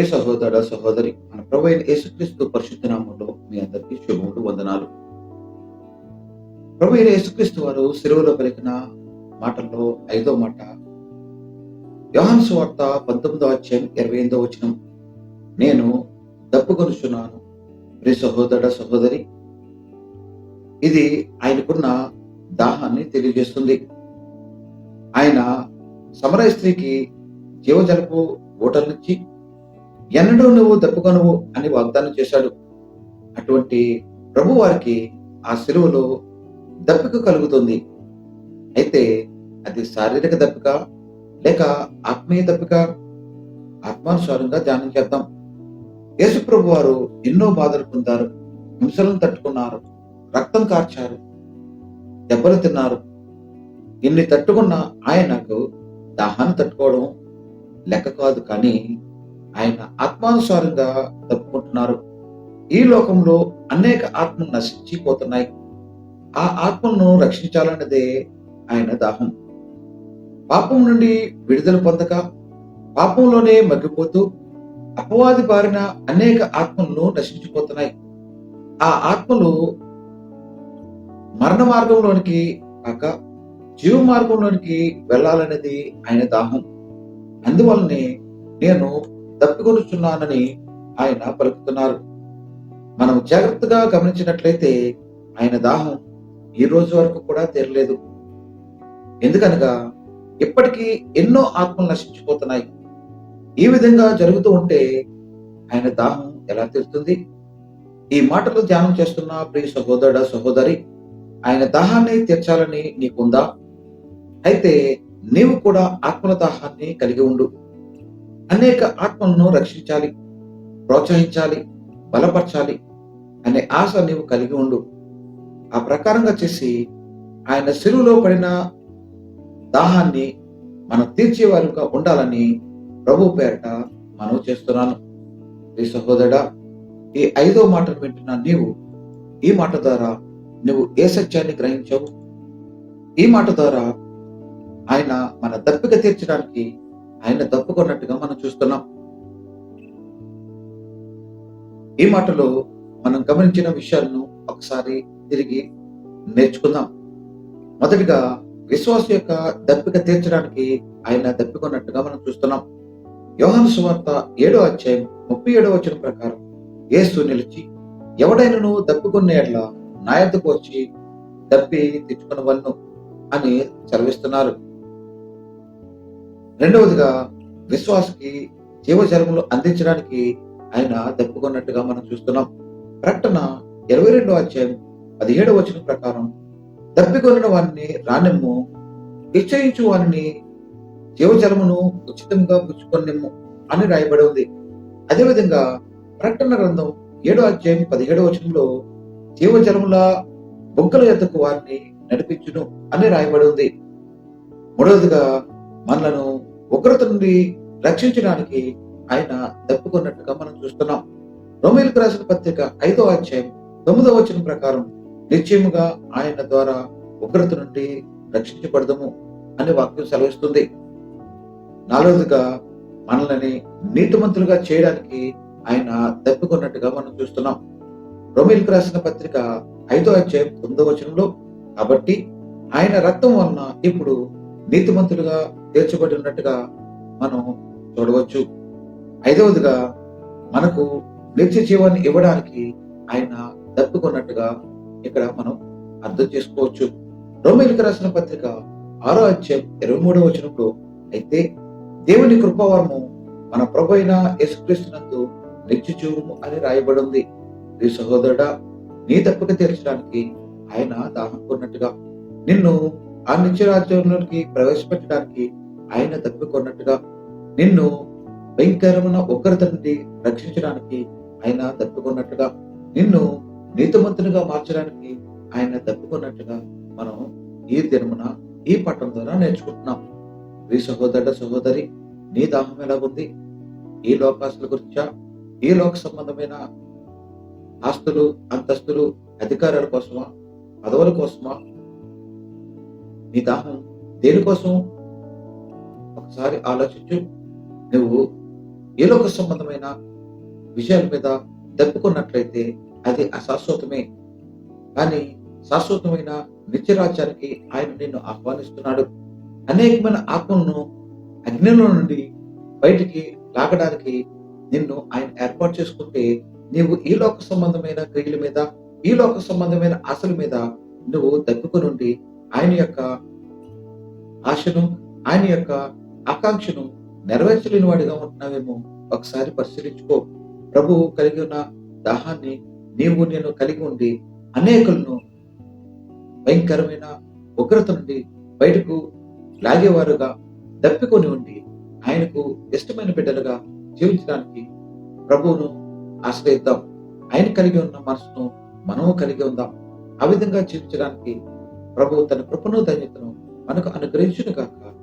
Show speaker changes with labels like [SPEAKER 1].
[SPEAKER 1] ప్రియ సహోదర సహోదరి మన ప్రభు అయిన యేసుక్రీస్తు పరిశుద్ధ నామంలో మీ అందరికీ శుభములు వందనాలు. ప్రభు అయిన యేసుక్రీస్తు వారు సెలవులో పలికిన మాటల్లో ఐదో మాట యోహాను వార్త పంతొమ్మిదో అధ్యాయం ఇరవై ఎనిమిదో వచ్చిన నేను దప్పుకొనుచున్నాను. ప్రియ సహోదర సహోదరి ఇది ఆయనకున్న దాహాన్ని తెలియజేస్తుంది. ఆయన సమరయ స్త్రీకి జీవజలపు ఊటలనిచ్చి ఎన్నడూ నువ్వు దప్పుకొనువు అని వాగ్దానం చేశాడు. అటువంటి ప్రభు వారికి ఆ సెలవులో దప్పిక కలుగుతుంది. అయితే అది శారీరక దప్పిక లేక ఆత్మీయ దప్పిక? ఆత్మానుసారంగా ధ్యానం చేద్దాం. యేసుప్రభు వారు ఎన్నో బాధలు పొందారు హింసలను తట్టుకున్నారు రక్తం కార్చారు దెబ్బలు తిన్నారు. ఇన్ని తట్టుకున్న ఆయనకు దాహాన్ని తట్టుకోవడం లెక్క కాదు కానీ ఆయన ఆత్మానుసారంగా తప్పుకుంటున్నారు. ఈ లోకంలో అనేక ఆత్మలు నశించిపోతున్నాయి. ఆ ఆత్మలను రక్షించాలన్నదే ఆయన దాహం. పాపం నుండి విడుదల పొందక పాపంలోనే మగ్గిపోతూ అపవాది బారిన అనేక ఆత్మలను నశించిపోతున్నాయి. ఆ ఆత్మలు మరణ మార్గంలోనికి కాక జీవ మార్గంలోనికి వెళ్ళాలనేది ఆయన దాహం. అందువల్లనే నేను తప్పికొనుచున్నానని ఆయన పలుకుతున్నారు. మనం జాగ్రత్తగా గమనించినట్లయితే ఆయన దాహం ఈ రోజు వరకు కూడా తీరలేదు. ఎందుకనగా ఇప్పటికీ ఎన్నో ఆత్మలు నశించిపోతున్నాయి. ఈ విధంగా జరుగుతూ ఉంటే ఆయన దాహం ఎలా తీరుతుంది? ఈ మాటలు ధ్యానం చేస్తున్న ప్రియ సహోదరుడ సహోదరి ఆయన దాహాన్ని తీర్చాలని నీకుందా? అయితే నీవు కూడా ఆత్మల దాహాన్ని కలిగి ఉండు. అనేక ఆత్మలను రక్షించాలి ప్రోత్సహించాలి బలపరచాలి అనే ఆశ నీవు కలిగి ఉండు. ఆ ప్రకారంగా చేసి ఆయన సిలువలో పడిన దాహాన్ని మనం తీర్చేవారుగా ఉండాలని ప్రభు పేరట మనం చేస్తున్నాను. ఈ సహోదరుడా ఈ ఐదో మాటను వింటున్న నీవు ఈ మాట ద్వారా నువ్వు ఏ సత్యాన్ని గ్రహించావు? ఈ మాట ద్వారా ఆయన మన దప్పిక తీర్చడానికి ఆయన తప్పుకున్నట్టుగా మనం చూస్తున్నాం. ఈ మాటలో మనం గమనించిన విషయాలను ఒకసారి తిరిగి నేర్చుకుందాం. మొదటిగా విశ్వాస యొక్క దప్పిక తీర్చడానికి ఆయన దప్పికొన్నట్టుగా మనం చూస్తున్నాం. యోహాను సువార్త ఏడో అధ్యాయం ముప్పై ఏడో వచ్చిన ప్రకారం ఏసు నిలిచి ఎవడైనను దప్పికొన్న ఎడ్ల నా వచ్చి దప్పి తెచ్చుకునవలను అని చదివిస్తున్నారు రెండవదిగా విశ్వాసకి జీవజలములు అందించడానికి ఆయన తప్పుకున్నట్టుగా మనం చూస్తున్నాం. ప్రకటన ఇరవై రెండో అధ్యాయం పదిహేడవ వచనం ప్రకారం దప్పికొనిన వారిని రానిమ్ము నిశ్చయించు వారిని జీవజలమును ఉచితంగా పుచ్చుకొనిమ్ము అని రాయబడి ఉంది. అదేవిధంగా ప్రకటన గ్రంథం ఏడో అధ్యాయం పదిహేడవ వచనంలో జీవజలముల బొగ్గల ఎద్దకు వారిని నడిపించును అని రాయబడి ఉంది. మూడవదిగా మనలను ఉగ్రత నుండి రక్షించడానికి ఆయన దప్పుకున్నట్టుగా మనం చూస్తున్నాం. రోమిలకు రాసిన పత్రిక ఐదో అధ్యాయం తొమ్మిదో వచనం ప్రకారం నిశ్చయముగా ఆయన ద్వారా ఉగ్రత నుండి రక్షించబడదము అని వాక్యం సెలవిస్తుంది. నాలుగవదిగా మనల్ని నీతిమంతులుగా చేయడానికి ఆయన తప్పుకున్నట్టుగా మనం చూస్తున్నాం. రోమిలకు రాసిన పత్రిక ఐదో అధ్యాయం తొమ్మిదో వచనంలో కాబట్టి ఆయన రక్తం వలన ఇప్పుడు నీతిమంతులుగా తీర్చబడి ఉన్నట్టుగా మనం చూడవచ్చు. ఐదవదిగా మనకు నిత్య జీవాన్ని ఇవ్వడానికి ఆయన తప్పుకున్నట్టుగా ఇక్కడ మనం అర్థం చేసుకోవచ్చు. రోమిలకు రాసిన పత్రిక ఆరో అధ్యాయం ఇరవై మూడవ వచనంలో అయితే దేవుని కృపావరము మన ప్రభు అయిన యేసుక్రీస్తునందు నిత్య జీవము అని రాయబడి ఉంది ఈ సహోదరుడా నీ తప్పక తీర్చడానికి ఆయన దాహం కొన్నట్టుగా. నిన్ను ఆ నిత్యరాజ్యంలోకి ప్రవేశపెట్టడానికి ఆయన తప్పికొన్నట్టుగా నిన్ను భయంకరమైన ఉగ్రత నుండి రక్షించడానికి ఆయన తప్పుకున్నట్టుగా నిన్ను నీతిమంతునిగా మార్చడానికి ఆయన తప్పుకున్నట్టుగా మనం ఈ దినమున ఈ పట్టణం ద్వారా నేర్చుకుంటున్నాం. ఈ సహోదరుడ సహోదరి నీ దాహం ఉంది? ఈ లోకాస్తుల గురించా? ఈ లోక సంబంధమైన ఆస్తులు అంతస్తులు అధికారాల కోసమా? పదవుల కోసమా? నీ దాహం దేనికోసం? ఒకసారి ఆలోచించు. నువ్వు ఏ లోక సంబంధమైన విషయాల మీద దప్పుకున్నట్లయితే అది అశాశ్వతమే. కానీ శాశ్వతమైన నిత్యరాజ్యానికి ఆయన నిన్ను ఆహ్వానిస్తున్నాడు. అనేకమైన ఆత్మలను అగ్నిలో నుండి బయటికి లాగడానికి నిన్ను ఆయన ఏర్పాటు చేసుకుంటే నీవు ఈ లోక సంబంధమైన క్రియల మీద ఈ లోక సంబంధమైన ఆశల మీద నువ్వు దప్పుకునుండి ఆయన యొక్క ఆశను ఆయన యొక్క ఆకాంక్షను నెరవేర్చలేని వాడిగా ఉంటున్నావేమో ఒకసారి పరిశీలించుకో. ప్రభువు కలిగి ఉన్న దాహాన్ని నీవు నేను కలిగి ఉండి అనేకులను భయంకరమైన ఉగ్రత నుండి బయటకు లాగేవారుగా దప్పికొని ఉండి ఆయనకు ఇష్టమైన బిడ్డలుగా జీవించడానికి ప్రభువును ఆశ్రయిద్దాం. ఆయన కలిగి ఉన్న మనసును మనము కలిగి ఉందాం. ఆ విధంగా జీవించడానికి ప్రభువు తన కృపను ధన్యతను మనకు అనుగ్రహించును కాక